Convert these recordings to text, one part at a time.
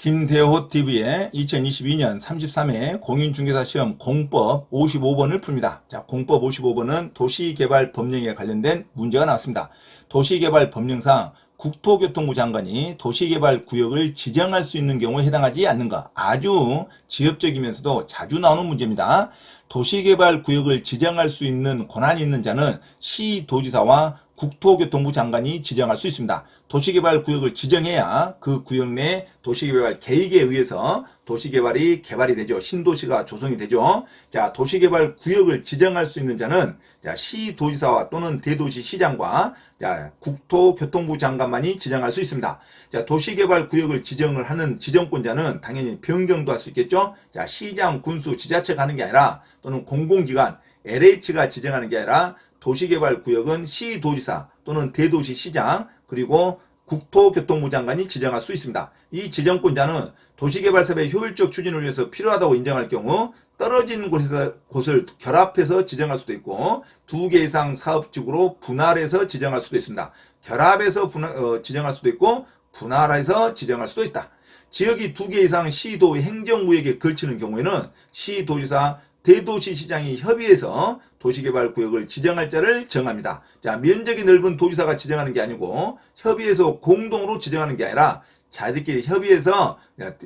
김대호 TV의 2022년 33회 공인중개사 시험 공법 55번을 풉니다. 자, 공법 55번은 도시개발 법령에 관련된 문제가 나왔습니다. 도시개발 법령상 국토교통부 장관이 도시개발 구역을 지정할 수 있는 경우에 해당하지 않는가. 아주 지엽적이면서도 자주 나오는 문제입니다. 도시개발 구역을 지정할 수 있는 권한이 있는 자는 시도지사와 국토교통부 장관이 지정할 수 있습니다. 도시개발 구역을 지정해야 그 구역 내 도시개발 계획에 의해서 도시개발이 개발이 되죠. 신도시가 조성이 되죠. 자, 도시개발 구역을 지정할 수 있는 자는 자, 시도지사와 또는 대도시 시장과 자, 국토교통부 장관만이 지정할 수 있습니다. 자, 도시개발 구역을 지정을 하는 지정권자는 당연히 변경도 할 수 있겠죠. 자, 시장, 군수, 지자체가 하는 게 아니라 또는 공공기관 LH가 지정하는 게 아니라 도시개발구역은 시도지사 또는 대도시 시장 그리고 국토교통부 장관이 지정할 수 있습니다. 이 지정권자는 도시개발 사업의 효율적 추진을 위해서 필요하다고 인정할 경우 떨어진 곳에서 곳을 결합해서 지정할 수도 있고 두 개 이상 사업지구로 분할해서 지정할 수도 있습니다. 결합해서 분할, 어, 지정할 수도 있고 분할해서 지정할 수도 있다. 지역이 두 개 이상 시도 행정구역에 걸치는 경우에는 시도지사 대도시 시장이 협의해서 도시개발구역을 지정할 자를 정합니다. 자, 면적이 넓은 도지사가 지정하는 게 아니고 협의해서 공동으로 지정하는 게 아니라 자기들끼리 협의해서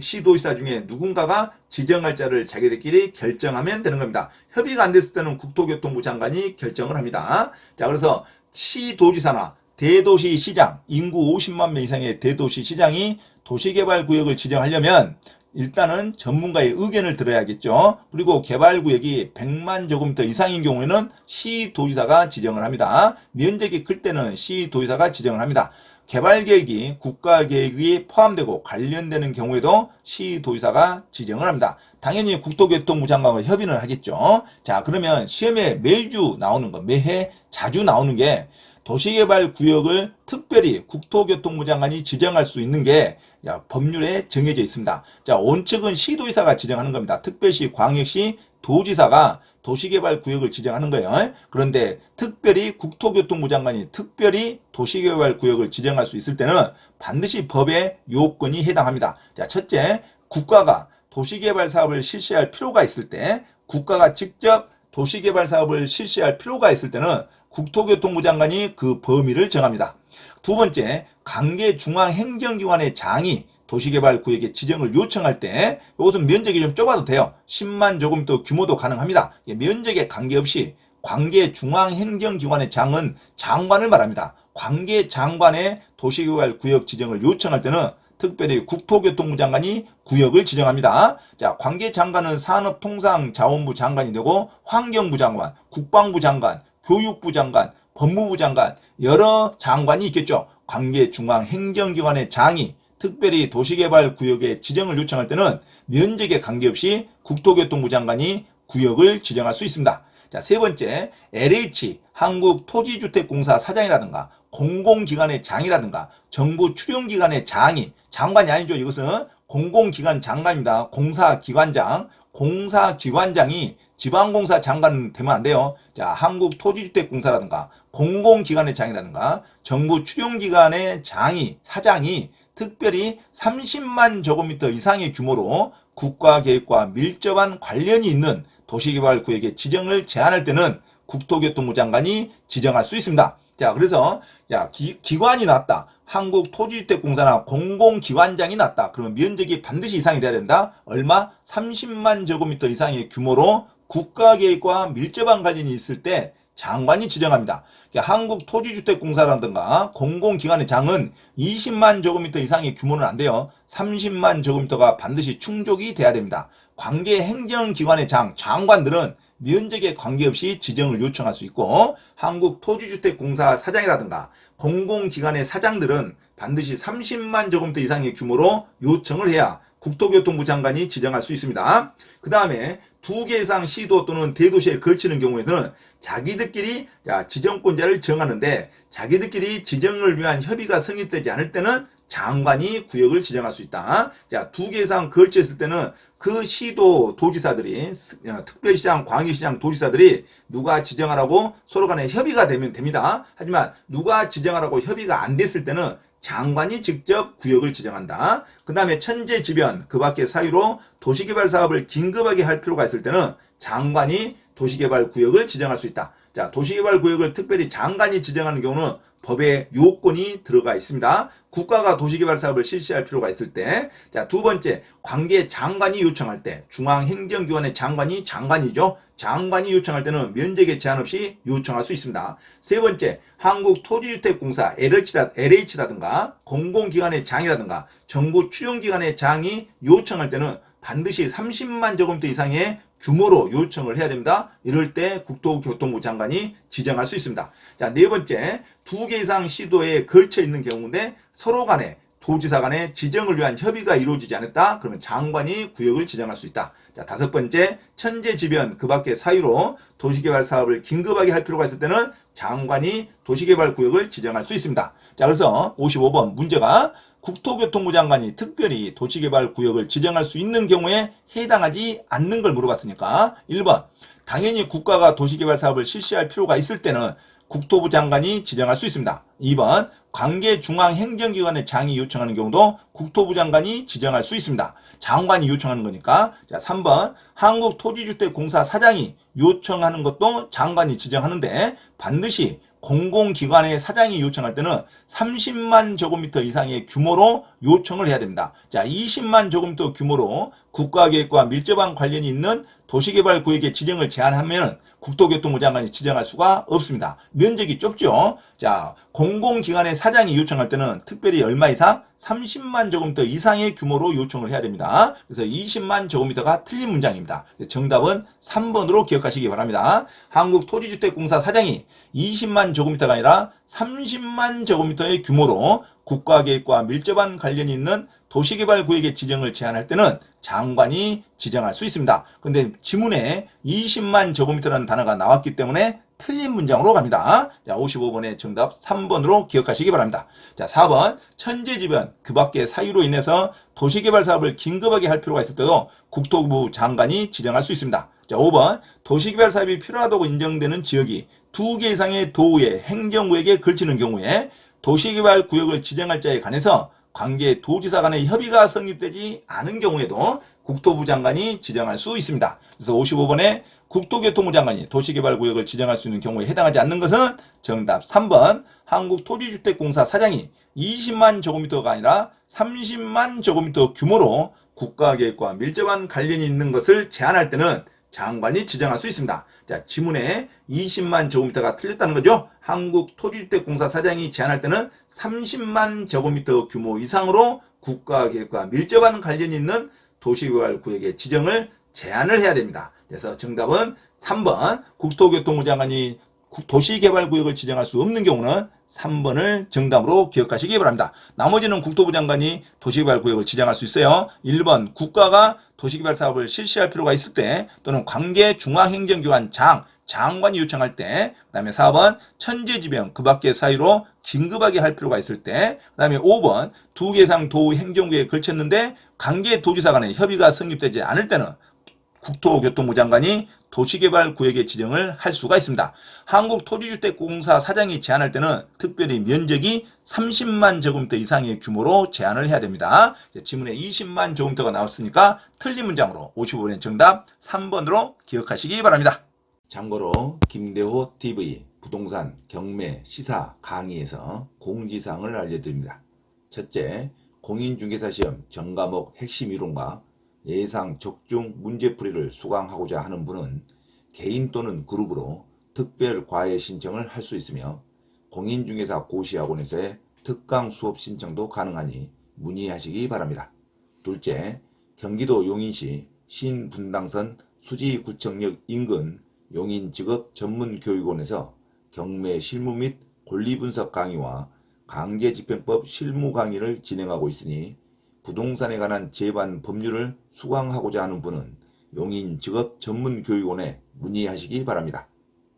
시도지사 중에 누군가가 지정할 자를 자기들끼리 결정하면 되는 겁니다. 협의가 안 됐을 때는 국토교통부 장관이 결정을 합니다. 자, 그래서 시도지사나 대도시 시장, 인구 50만 명 이상의 대도시 시장이 도시개발구역을 지정하려면 일단은 전문가의 의견을 들어야겠죠. 그리고 개발구역이 100만 제곱미터 이상인 경우에는 시도지사가 지정을 합니다. 면적이 클 때는 시도지사가 지정을 합니다. 개발계획이 국가계획이 포함되고 관련되는 경우에도 시도지사가 지정을 합니다. 당연히 국토교통부 장관과 협의를 하겠죠. 자, 그러면 시험에 매주 나오는 거, 매해 자주 나오는 게 도시개발 구역을 특별히 국토교통부 장관이 지정할 수 있는 게 야, 법률에 정해져 있습니다. 자, 원칙은 시도지사가 지정하는 겁니다. 특별시, 광역시, 도지사가 도시개발 구역을 지정하는 거예요. 그런데 특별히 국토교통부 장관이 특별히 도시개발 구역을 지정할 수 있을 때는 반드시 법의 요건이 해당합니다. 자, 첫째, 국가가 도시개발 사업을 실시할 필요가 있을 때 국가가 직접 도시개발 사업을 실시할 필요가 있을 때는 국토교통부 장관이 그 범위를 정합니다. 두 번째, 관계 중앙행정기관의 장이 도시개발 구역의 지정을 요청할 때 이것은 면적이 좀 좁아도 돼요. 10만 제곱미터 규모도 가능합니다. 면적에 관계없이 관계 중앙행정기관의 장은 장관을 말합니다. 관계 장관의 도시개발 구역 지정을 요청할 때는 특별히 국토교통부 장관이 구역을 지정합니다. 자, 관계 장관은 산업통상자원부 장관이 되고 환경부 장관, 국방부 장관, 교육부 장관, 법무부 장관 여러 장관이 있겠죠. 관계 중앙 행정기관의 장이 특별히 도시개발 구역의 지정을 요청할 때는 면적에 관계없이 국토교통부 장관이 구역을 지정할 수 있습니다. 자, 세 번째, LH, 한국토지주택공사 사장이라든가 공공기관의 장이라든가 정부 출용기관의 장이 장관이 아니죠. 이것은 공공기관 장관입니다. 공사기관장, 공사기관장이 지방공사 장관 되면 안 돼요. 자, 한국토지주택공사라든가 공공기관의 장이라든가 정부 출용기관의 장이, 사장이 특별히 30만 제곱미터 이상의 규모로 국가계획과 밀접한 관련이 있는 도시개발 구역의 지정을 제한할 때는 국토교통부 장관이 지정할 수 있습니다. 자, 그래서 야 기, 기관이 났다. 한국토지주택공사나 공공기관장이 났다. 그러면 면적이 반드시 이상이 돼야 된다. 얼마? 30만 제곱미터 이상의 규모로 국가계획과 밀접한 관련이 있을 때 장관이 지정합니다. 그러니까 한국토지주택공사라든가 공공기관의 장은 20만 제곱미터 이상의 규모는 안 돼요. 30만 제곱미터가 반드시 충족이 돼야 됩니다. 관계 행정기관의 장, 장관들은 면적에 관계없이 지정을 요청할 수 있고 한국토지주택공사 사장이라든가 공공기관의 사장들은 반드시 30만 제곱미터 이상의 규모로 요청을 해야 국토교통부 장관이 지정할 수 있습니다. 그 다음에 두 개 이상 시도 또는 대도시에 걸치는 경우에는 자기들끼리 야, 지정권자를 정하는데 자기들끼리 지정을 위한 협의가 성립되지 않을 때는 장관이 구역을 지정할 수 있다. 자, 두 개 이상 걸쳤을 때는 그 시도 도지사들이 어, 특별시장, 광역시장 도지사들이 누가 지정하라고 서로 간에 협의가 되면 됩니다. 하지만 누가 지정하라고 협의가 안 됐을 때는 장관이 직접 구역을 지정한다. 그 다음에 천재지변 그 밖의 사유로 도시개발 사업을 긴급하게 할 필요가 있을 때는 장관이 도시개발 구역을 지정할 수 있다. 자, 도시개발 구역을 특별히 장관이 지정하는 경우는 법에 요건이 들어가 있습니다. 국가가 도시개발 사업을 실시할 필요가 있을 때, 자, 두 번째, 관계 장관이 요청할 때, 중앙행정기관의 장관이 장관이죠. 장관이 요청할 때는 면적에 제한 없이 요청할 수 있습니다. 세 번째, 한국토지주택공사 LH라든가 공공기관의 장이라든가 정부 추용기관의 장이 요청할 때는 반드시 30만 제곱미터 이상의 규모로 요청을 해야 됩니다. 이럴 때 국토교통부 장관이 지정할 수 있습니다. 자, 네 번째, 두 개 이상 시도에 걸쳐 있는 경우인데 서로 간에 도지사 간의 지정을 위한 협의가 이루어지지 않았다. 그러면 장관이 구역을 지정할 수 있다. 자, 다섯 번째, 천재지변 그 밖의 사유로 도시개발 사업을 긴급하게 할 필요가 있을 때는 장관이 도시개발 구역을 지정할 수 있습니다. 자, 그래서 55번 문제가 국토교통부 장관이 특별히 도시개발 구역을 지정할 수 있는 경우에 해당하지 않는 걸 물어봤으니까 1번 당연히 국가가 도시개발 사업을 실시할 필요가 있을 때는 국토부 장관이 지정할 수 있습니다. 2번 관계 중앙행정기관의 장이 요청하는 경우도 국토부 장관이 지정할 수 있습니다. 장관이 요청하는 거니까. 자, 3번 한국토지주택공사 사장이 요청하는 것도 장관이 지정하는데 반드시 공공기관의 사장이 요청할 때는 30만 제곱미터 이상의 규모로 요청을 해야 됩니다. 자, 20만 제곱미터 규모로 국가계획과 밀접한 관련이 있는 도시개발 구역의 지정을 제한하면 국토교통부 장관이 지정할 수가 없습니다. 면적이 좁죠. 자, 공공기관의 사장이 요청할 때는 특별히 얼마 이상 30만 제곱미터 이상의 규모로 요청을 해야 됩니다. 그래서 20만 제곱미터가 틀린 문장입니다. 정답은 3번으로 기억하시기 바랍니다. 한국토지주택공사 사장이 20만 제곱미터가 아니라 30만 제곱미터의 규모로 국가계획과 밀접한 관련이 있는 도시개발 구역의 지정을 제한할 때는 장관이 지정할 수 있습니다. 근데 지문에 20만 제곱미터라는 단어가 나왔기 때문에 틀린 문장으로 갑니다. 자, 55번의 정답 3번으로 기억하시기 바랍니다. 자, 4번. 천재지변, 그 밖의 사유로 인해서 도시개발 사업을 긴급하게 할 필요가 있을 때도 국토부 장관이 지정할 수 있습니다. 자, 5번. 도시개발 사업이 필요하다고 인정되는 지역이 두 개 이상의 도의 행정구역에 걸치는 경우에 도시개발 구역을 지정할 자에 관해서 관계 도지사 간의 협의가 성립되지 않은 경우에도 국토부 장관이 지정할 수 있습니다. 그래서 55번에 국토교통부 장관이 도시개발구역을 지정할 수 있는 경우에 해당하지 않는 것은 정답 3번 한국토지주택공사 사장이 20만 제곱미터가 아니라 30만 제곱미터 규모로 국가계획과 밀접한 관련이 있는 것을 제한할 때는 장관이 지정할 수 있습니다. 자, 지문에 20만 제곱미터가 틀렸다는 거죠. 한국토지주택공사 사장이 제한할 때는 30만 제곱미터 규모 이상으로 국가계획과 밀접한 관련이 있는 도시개발 구역의 지정을 제한을 해야 됩니다. 그래서 정답은 3번 국토교통부 장관이 도시개발구역을 지정할 수 없는 경우는 3번을 정답으로 기억하시기 바랍니다. 나머지는 국토부 장관이 도시개발구역을 지정할 수 있어요. 1번 국가가 도시개발 사업을 실시할 필요가 있을 때 또는 관계 중앙행정기관 장, 장관이 요청할 때, 그 다음에 4번 천재지변 그 밖의 사유로 긴급하게 할 필요가 있을 때, 그 다음에 5번 두 개 이상 도 행정구역에 걸쳤는데 관계 도지사 간의 협의가 성립되지 않을 때는 국토교통부 장관이 도시개발 구역의 지정을 할 수가 있습니다. 한국토지주택공사 사장이 제한할 때는 특별히 면적이 30만 제곱미터 이상의 규모로 제한을 해야 됩니다. 지문에 20만 제곱미터가 나왔으니까 틀린 문장으로 55번의 정답 3번으로 기억하시기 바랍니다. 참고로 김대호 TV 부동산 경매 시사 강의에서 공지사항을 알려드립니다. 첫째, 공인중개사 시험 전과목 핵심 이론과 예상 적중 문제풀이를 수강하고자 하는 분은 개인 또는 그룹으로 특별 과외 신청을 할 수 있으며 공인중개사 고시학원에서의 특강 수업 신청도 가능하니 문의하시기 바랍니다. 둘째, 경기도 용인시 신분당선 수지구청역 인근 용인직업 전문교육원에서 경매 실무 및 권리분석 강의와 강제집행법 실무 강의를 진행하고 있으니 부동산에 관한 제반 법률을 수강하고자 하는 분은 용인 직업 전문 교육원에 문의하시기 바랍니다.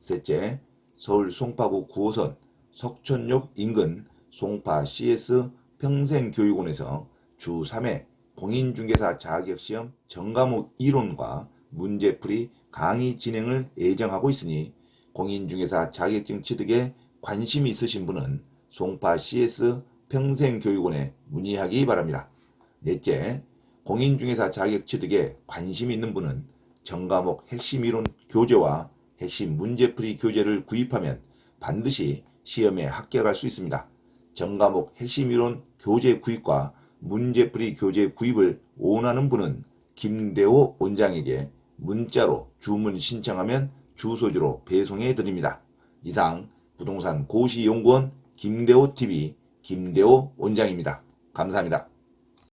셋째, 서울 송파구 9호선 석촌역 인근 송파 CS 평생교육원에서 주 3회 공인중개사 자격시험 전과목 이론과 문제풀이 강의 진행을 예정하고 있으니 공인중개사 자격증 취득에 관심이 있으신 분은 송파 CS 평생교육원에 문의하기 바랍니다. 넷째, 공인중개사 자격 취득에 관심 있는 분은 전과목 핵심 이론 교재와 핵심 문제풀이 교재를 구입하면 반드시 시험에 합격할 수 있습니다. 전과목 핵심 이론 교재 구입과 문제풀이 교재 구입을 원하는 분은 김대호 원장에게 문자로 주문 신청하면 주소지로 배송해 드립니다. 이상 부동산 고시연구원 김대호 TV 김대호 원장입니다. 감사합니다.